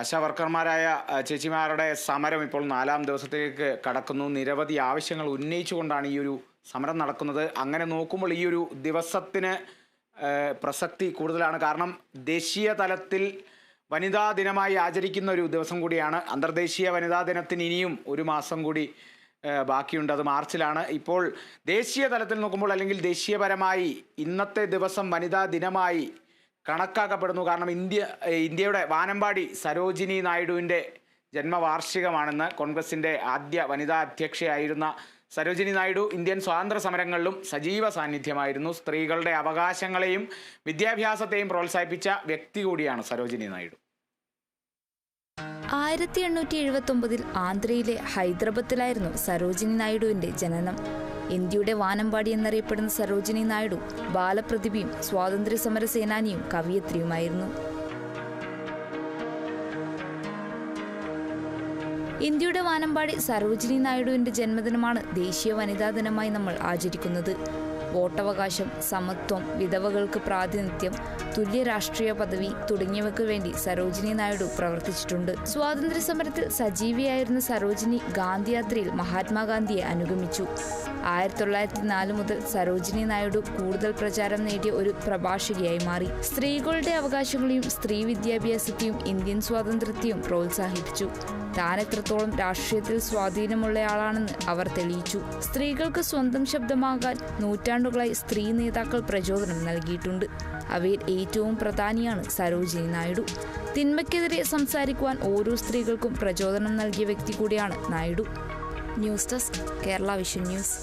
ആശാ വർക്കർമാരായ ചേച്ചിമാരുടെ സമരം ഇപ്പോൾ നാലാം ദിവസത്തേക്ക് കടക്കുന്നു. നിരവധി ആവശ്യങ്ങൾ ഉന്നയിച്ചുകൊണ്ടാണ് ഈ ഒരു സമരം നടക്കുന്നത്. അങ്ങനെ നോക്കുമ്പോൾ ഈ ഒരു ദിവസത്തിന് പ്രസക്തി കൂടുതലാണ്. കാരണം ദേശീയ തലത്തിൽ വനിതാ ദിനമായി ആചരിക്കുന്ന ഒരു ദിവസം കൂടിയാണ്. അന്തർദേശീയ വനിതാ ദിനത്തിന് ഇനിയും ഒരു മാസം കൂടി ബാക്കിയുണ്ട്. അത് മാർച്ചിലാണ്. ഇപ്പോൾ ദേശീയ തലത്തിൽ നോക്കുമ്പോൾ അല്ലെങ്കിൽ ദേശീയപരമായി ഇന്നത്തെ ദിവസം വനിതാ ദിനമായി കണക്കാക്കപ്പെടുന്നു. കാരണം ഇന്ത്യ ഇന്ത്യയുടെ വാനമ്പാടി സരോജിനി നായിഡുവിന്റെ ജന്മവാർഷികമാണെന്ന് കോൺഗ്രസിന്റെ ആദ്യ വനിതാ അധ്യക്ഷയായിരുന്ന സരോജിനി നായിഡു ഇന്ത്യൻ സ്വാതന്ത്ര്യ സമരങ്ങളിലും സജീവ സാന്നിധ്യമായിരുന്നു. സ്ത്രീകളുടെ അവകാശങ്ങളെയും വിദ്യാഭ്യാസത്തെയും പ്രോത്സാഹിപ്പിച്ച വ്യക്തി കൂടിയാണ് സരോജിനി നായിഡു. ആയിരത്തി എണ്ണൂറ്റി എഴുപത്തി ഒമ്പതിൽ ആന്ധ്രയിലെ ഹൈദരാബാദിലായിരുന്നു സരോജിനി നായിഡുവിന്റെ ജനനം. ഇന്ത്യയുടെ വാനമ്പാടി എന്നറിയപ്പെടുന്ന സരോജിനി നായിഡു ബാലപ്രതിഭയും സ്വാതന്ത്ര്യ സമര സേനാനിയും കവിയത്രിയുമായിരുന്നു. ഇന്ത്യയുടെ വാനമ്പാടി സരോജിനി നായിഡുവിന്റെ ജന്മദിനമാണ് ദേശീയ വനിതാ ദിനമായി നമ്മൾ ആചരിക്കുന്നത്. വോട്ടവകാശം സമത്വം വിധവകൾക്ക് പ്രാതിനിധ്യം തുല്യ രാഷ്ട്രീയ പദവി തുടങ്ങിയവയ്ക്ക് വേണ്ടി സരോജിനി നായിഡു പ്രവർത്തിച്ചിട്ടുണ്ട്. സ്വാതന്ത്ര്യ സമരത്തിൽ സജീവിയായിരുന്ന സരോജിനി ഗാന്ധിയാത്രയിൽ മഹാത്മാഗാന്ധിയെ അനുഗമിച്ചു. ആയിരത്തി തൊള്ളായിരത്തി നാല് മുതൽ സരോജിനി നായിഡു കൂടുതൽ പ്രചാരം നേടിയ ഒരു പ്രഭാഷകയായി മാറി. സ്ത്രീകളുടെ അവകാശങ്ങളെയും സ്ത്രീ വിദ്യാഭ്യാസത്തെയും ഇന്ത്യൻ സ്വാതന്ത്ര്യത്തെയും പ്രോത്സാഹിപ്പിച്ചു. താൻ എത്രത്തോളം രാഷ്ട്രീയത്തിൽ സ്വാധീനമുള്ളയാളാണെന്ന് അവർ തെളിയിച്ചു. സ്ത്രീകൾക്ക് സ്വന്തം ശബ്ദമാകാൻ നൂറ്റാണ്ടുകളായി സ്ത്രീ നേതാക്കൾ പ്രചോദനം നൽകിയിട്ടുണ്ട്. അവയിൽ ഏറ്റവും പ്രധാനിയാണ് സരോജിനി നായിഡു. തിന്മയ്ക്കെതിരെ സംസാരിക്കുവാൻ ഓരോ സ്ത്രീകൾക്കും പ്രചോദനം നൽകിയ വ്യക്തി കൂടിയാണ് Naidu. News desk Kerala vision news.